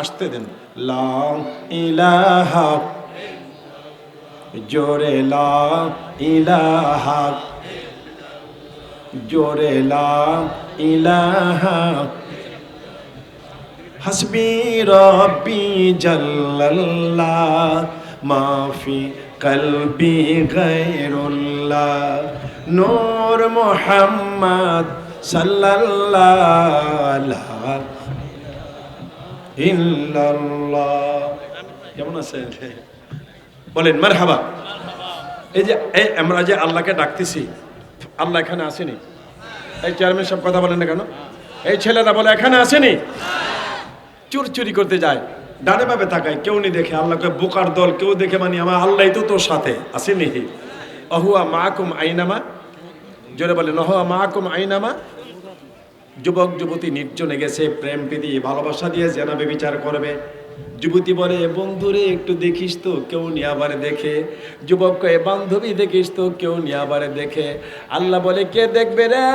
আসতে দেন। জোরে লা জোরে লা ইলাহা। হাসবি রব্বি মাফি কলবি গায়রুল্লাহ। নূর মুহাম্মদ সাল্লাল্লাহ ইল্লাল্লাহ। কেমন আছেন? বলেন, মারহাবা। এই যে, এই আমরা যে আল্লাহকে ডাকতেছি, আল্লাহ এখানে আসেনি? এই চেয়ারম্যান সব কথা বলেন না কেন? এই ছেলেরা বলে, এখানে আসেনি? চুর চুরি করতে যায়, ডানে ভাবে তাকায়, কেউ নি দেখে আল্লাহকে বোকার দল, কেউ দেখে মানে আমার আল্লাহ তো তোর সাথে, আসেনি অহুয়া মাকুম আইনামা, জোরে বলে নহা মাকুম আইনামা যুবক, যুবতী নির্জনে গেছে প্রেম প্রীতি, ভালোবাসা দিয়ে জেনাবে বিচার করবে। যুবতী বলে বন্ধুরে একটু দেখিস তো, কেউ নিয়ে আবার দেখে। যুবক কয়ে বান্ধবী দেখিস তো, কেউ নিয়ে আবার দেখে। আল্লাহ বলে, কে দেখবে রে?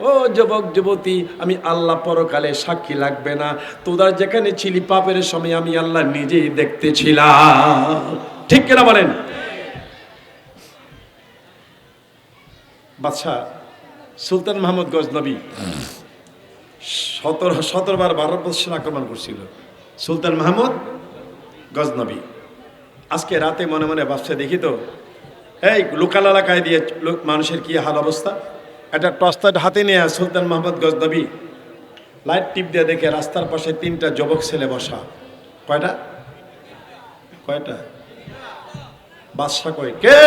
ও যুবক, যুবতী, আমি আল্লাহ পরকালে সাক্ষী লাগবে না। তোদার যেখানে ছিলি পাপের সময় আমি আল্লাহ নিজেই দেখতেছিলাম। ঠিক কিনা বলেন? বাদশাহ সুলতান মাহমুদ গজনবী সতেরো, সতেরোবার ভারতবর্ষের আক্রমণ করছিল। সুলতান মাহমুদ গজনবী। আজকে রাতে মনে মনে ভাবছে, দেখি তো, এই লোকাল এলাকায় দিয়ে মানুষের কি হাল অবস্থা? একটা টস্তার হাতে নিয়ে সুলতান মাহমুদ গজনবী লাইট টিপ দিয়ে দেখে রাস্তার পাশে তিনটা যুবক ছেলে বসা। কয়টা? কয়টা? বাদশা কয়, কে?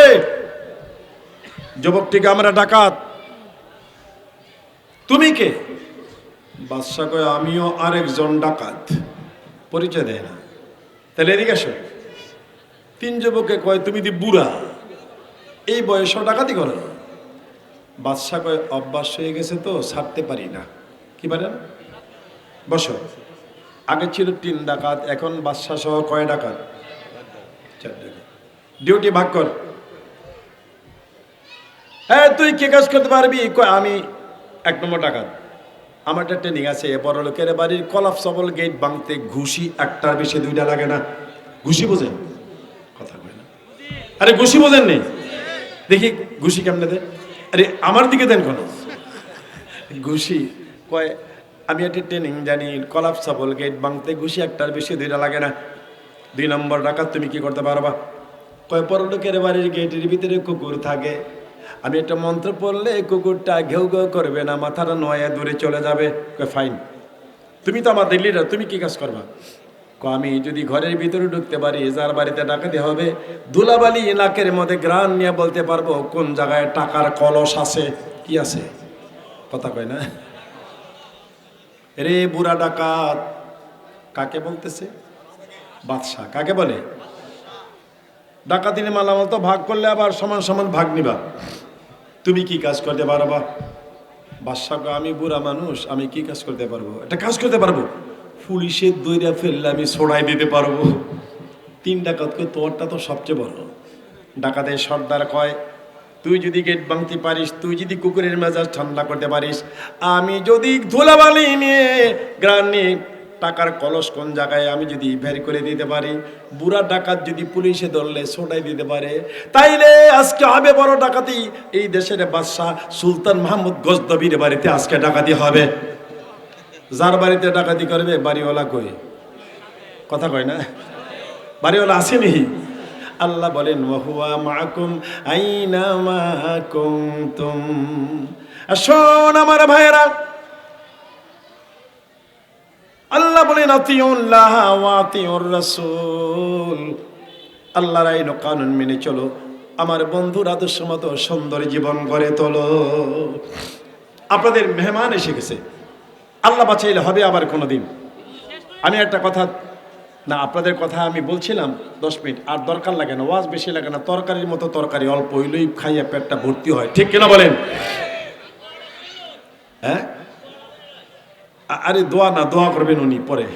যুবকটিকে আমরা ডাকাত। তুমি কে? বাদশা কয়, আমিও আরেকজন ডাকাত। পরিচয় দেয় না। তাহলে এদিকে আসো তিন যুবকে কয়, তুমি দি বুড়া। এই বয়সও ডাকাতি করো বাদশাহ কয়, অভ্যাস হয়ে গেছে তো, ছাড়তে পারি না। কি পারেন বসো। আগে ছিল তিন ডাকাত, এখন বাদশা সহ কয় ডাকাত? ডাকাত। ডিউটি ভাগ কর। হ্যাঁ তুই কে কাজ করতে পারবি? কয়, আমি এক নম্বর ডাকাত। আমার একটা ট্রেনিং আছে বড় লোকের বাড়ির কলাপ সবল গেট ভাঙতে ঘুষি একটার বেশি দুইটা লাগে না। ঘুষি বোঝেন? কথা কয় না। আরে ঘুষি বোঝেন নেই দেখি ঘুষি কেমনে দে আরে আমার দিকে দেন কোনো? ঘুষি কয়, আমি একটা ট্রেনিং জানি, কলাপ সবল গেট ভাঙতে ঘুষি একটার বেশি দুইটা লাগে না। দুই নম্বর ডাকাত, তুমি কি করতে পারবা? কয় পরলোকের বাড়ির গেটের ভিতরে কুকুর থাকে আমি একটা মন্ত্র পড়লে কুকুরটা ঘেউ ঘেউ করবে না, মাথাটা নয়া দূরে চলে যাবে। ফাইন। তুমি তো আমার দিল্লিরা তুমি কি কাজ করবা? ক আমি যদি ঘরের ভিতরে ঢুকতে পারি, যার বাড়িতে ডাকাতে হবে, দুলাবালি এলাকের মধ্যে গ্রাম নিয়ে বলতে পারব, কোন জায়গায় টাকার কলস আছে, কি আছে? কথা কয় না? রে বুড়া ডাকাত, কাকে বলতেছে? বাদশাহ, কাকে বলে? ডাকাতিনে মালামাল তো ভাগ করলে আবার সমান সমান ভাগ নিবা। তুমি কি কাজ করতে পারবা বাদশাহ আমি বুড়া মানুষ, আমি কি কাজ করতে পারব? একটা কাজ করতে পারব? পুলিশের দইরা ফেললে আমি ছড়াই দিতে পারব। তিন ডাকাতকে তোরটা তো সবচেয়ে বড়। ডাকাতের সর্দার কয়, তুই যদি গেট ভাঙতে পারিস, তুই যদি কুকুরের মেজাজ ঠান্ডা করতে পারিস, আমি যদি ধুলাবালি নিয়ে গ্রাম নিয়ে টাকার কলস কোন জায়গায় আমি যদি বের করে দিতে পারি? বুড়া ডাকাত যদি পুলিশে ধরলে ছোটাই দিতে পারে। তাইলে আজকে হবে বড় ডাকাতি। এই দেশের বাদশাহ সুলতান মাহমুদ গজদবির বাড়িতে আজকে ডাকাতি হবে। যার বাড়িতে ডাকাতি করবে, বাড়িওয়ালা কই? কথা কয় না? বাড়িওয়ালা আসেনি। আল্লাহ বলেন ওয়াহুয়া মাকুম, আইনা মাকুম তুম শোন আমার ভাইয়েরা আল্লাহ বলেন রাসূল। আল্লাহর আইন কানুন মেনে চলো। আমার বন্ধুর আদর্শ মতো সুন্দর জীবন গড়ে তোলো। আপনাদের মেহমান এসে গেছে। আল্লাহ বাঁচাইলে হবে আবার কোনো দিন আমি একটা কথা, না, আপনাদের কথা আমি বলছিলাম, দশ মিনিট, আর দরকার লাগে না, ওয়াজ বেশি লাগে না, তরকারির মতো তরকারি, অল্প হইলেই খাইয়া পেটটা ভর্তি হয়। ঠিক কিনা বলেন? হ্যাঁ? আরে দোয়া না দোয়া করবেন উনি পরে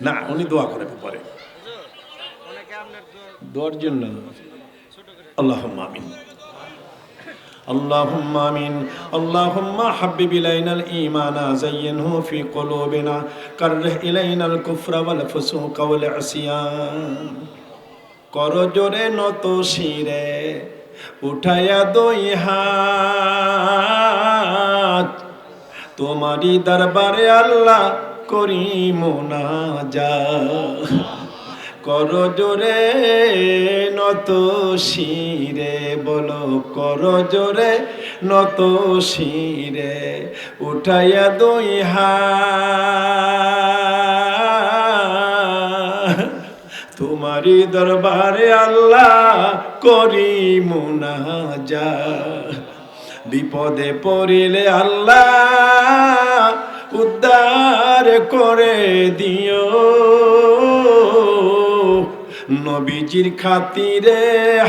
না উনি দোয়া করবে পরে দোয়ার জন্য আল্লাহ আমিন اللهم آمين اللهم حبب إلينا الإيمان زينه في قلوبنا كره إلينا الكفر والفسوق والعصيان করজোরে নত শিরে উঠায়া দই হাত তোমারই দরবারে আল্লাহ করি মোনাজা করজোরে নত শিরে, বলো করজোরে নত শিরে, উঠাইয়া দই হাত। তোমারই দরবারে আল্লাহ করি মুনাজা বিপদে পড়িলে আল্লাহ উদ্ধার করে দিও। নবীজির খাতিরে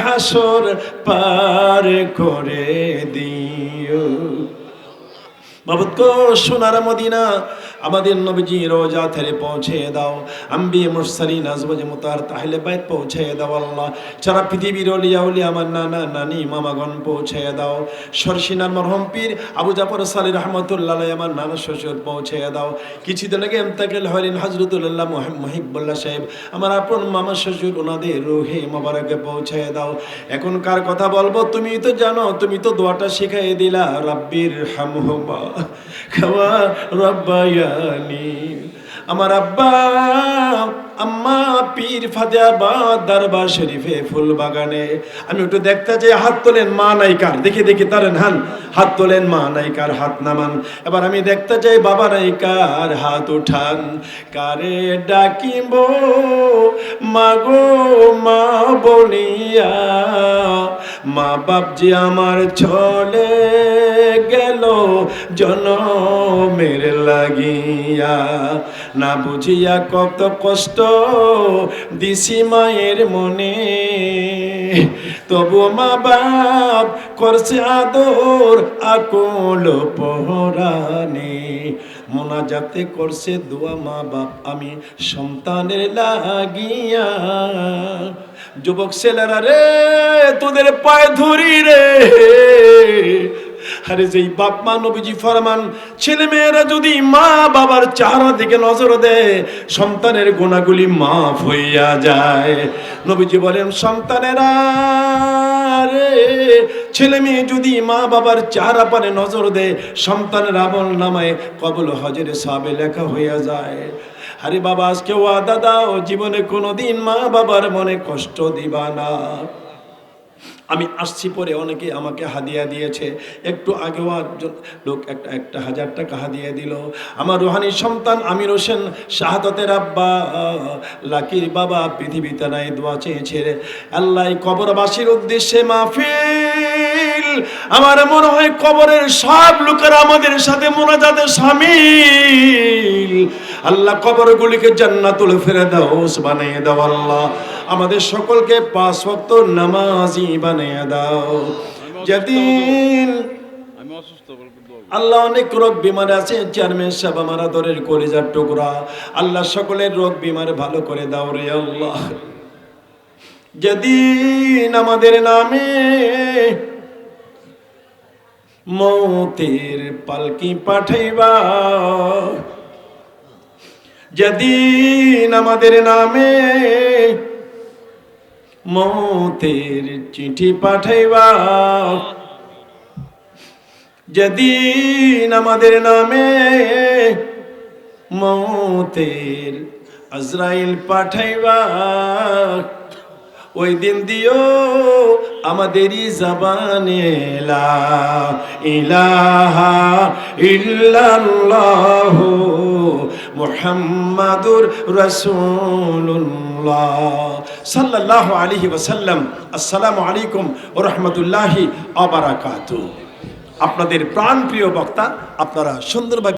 হাসর পার করে দিও। বাবুত গো, সোনার মদিনা, আমাদের নবীজি রোজা থেরে পৌঁছে দাও। আম্বি, মুরসালিন, আজবাজ মুতার তাহলে বাইত পৌঁছে দাও আল্লাহ। সারা পৃথিবীর অলিয়া উলি আমার নানা, নানি, মামাগণ পৌঁছে দাও। সরসিনার মরহম পীর, আবু জাফর সালি রহমতুল্লাহ আমার নানা শ্বশুর পৌঁছে দাও। কিছুদিন আগে এমতাকেল হরিন হজরতুল্লাহ মহিবুল্লাহ সাহেব। আমার আপন মামা শ্বশুর ওনাদের রোহে মোবারকে পৌঁছে দাও। এখন কার কথা বলব, তুমি তো জানো, তুমি তো দোয়াটা শিখাই দিলা রাব্বির হামহুমা খাওয়া আমার আব্বা, আম্মা, পীর ফাতেহাবাদ দরবার শরীফে ফুল বাগানে। আমি একটু দেখতে চাই, হাত তোলেন মা নাইকার দেখি দেখি, তারেন হান। হাত তোলেন মা নাইকার হাত নামান। এবার আমি দেখতে চাই, বাবা নাইকার হাত উঠান। কারে ডাকিব? মাগো মা বলিয়া মা বাপ যে আমার চলে গেল, জনমের লাগিয়া। না বুঝিয়া কত কষ্ট দিছি মায়ের মনে। তবু মা বাপ করছে আদর, আকল পহরানে। মোনাজাতে করছে দোয়া মা বাপ, আমি সন্তানের লাগিয়া। যুবক ছেলেরা রে, তোদের পায়ে ধরি রে। আরে যেই বাপ মা নবীজি ফরমান, ছেলে মেয়েরা যদি মা বাবার চেহারা দিকে নজর দেয়, সন্তানের গুণাগুলি মাফ হইয়া যায়। নবীজি বলেন, সন্তানেরা রে, ছেলে মেয়ে যদি মা বাবার চেহারা পানে নজর দেয়, সন্তানের আমল নামায় কবল হজরে সাবে লেখা হইয়া যায়। আরে বাবা, আজকে ওয়াদা দাও, জীবনে কোনোদিন মা বাবার মনে কষ্ট দিবা না। আমি আসছি পরে অনেকে আমাকে হাদিয়া দিয়েছে। একটু আগেও একজন লোক একটা একটা হাজার টাকা হাদিয়া দিল। আমার রোহানি সন্তান আমির হোসেন শাহাদতের আব্বা, লাকির বাবা পৃথিবীতে নাই, দোয়া চেয়েছে আল্লাহ কবরবাসীর উদ্দেশ্যে মাহফিল। আমার মনে হয় কবরের সব লোকেরা আমাদের সাথে মোনাজাতে সামিল। আল্লাহ কবরগুলিকে জান্নাতুল ফিরে দাও বানিয়ে দাও আল্লাহ। আমাদের সকলকে পাঁচ ওয়াক্ত নামাজি বানিয়ে দাও। যেদিন আমি অসুস্থ। আল্লাহ অনেক রোগ বিমার আছে, চেয়ারম্যান সাহেব আমার আদরের কলিজার টুকরা। আল্লাহ সকলের রোগ বিমার ভালো করে দাও রে আল্লাহ। যেদিন আমাদের নামে মৌতের পালকি পাঠাইবা যেদিন আমাদের নামে মৌতের চিঠি পাঠাইবা, যেদিন আমাদের নামে মৌতের আজরাইল পাঠাইবা, ওই দিন দিও আমাদেরই জবানে ইলাহা ইল্লাল্লাহু মুহাম্মাদুর রাসূলুল্লাহ সাল্লাল্লাহু আলাইহি ওয়াসাল্লাম। আসসালামু আলাইকুম ওয়া রাহমাতুল্লাহি ওয়া বারাকাতুহু। আপনাদের প্রাণপ্রিয় বক্তা, আপনারা সুন্দরভাবে